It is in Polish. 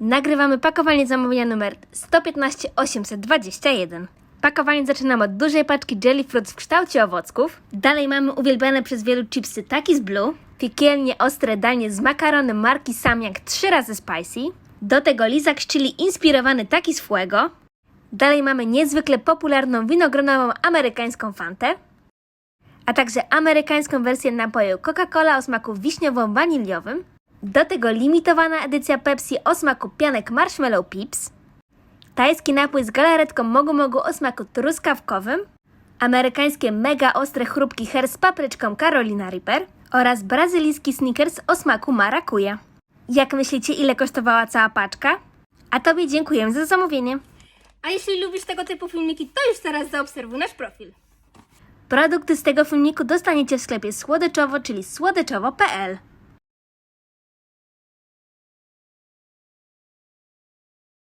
Nagrywamy pakowanie zamówienia numer 115 821. Pakowanie zaczynamy od dużej paczki Jelly Fruits w kształcie owocków. Dalej mamy uwielbiane przez wielu chipsy Takis Blue, piekielnie ostre danie z makaronem marki Samyang 3 razy spicy. Do tego lizak z chili inspirowany Takis Fuego. Dalej mamy niezwykle popularną winogronową amerykańską fantę a także amerykańską wersję napoju Coca-Cola o smaku wiśniowo-waniliowym. Do tego limitowana edycja Pepsi o smaku pianek Marshmallow Pips. Tajski napój z galaretką Mogu Mogu o smaku truskawkowym. Amerykańskie mega ostre chrupki her z papryczką Carolina Reaper. Oraz brazylijski sneakers o smaku marakuja. Jak myślicie, ile kosztowała cała paczka? A Tobie dziękujemy za zamówienie. A jeśli lubisz tego typu filmiki, to już teraz zaobserwuj nasz profil. Produkty z tego filmiku dostaniecie w sklepie słodyczowo, czyli słodyczowo.pl.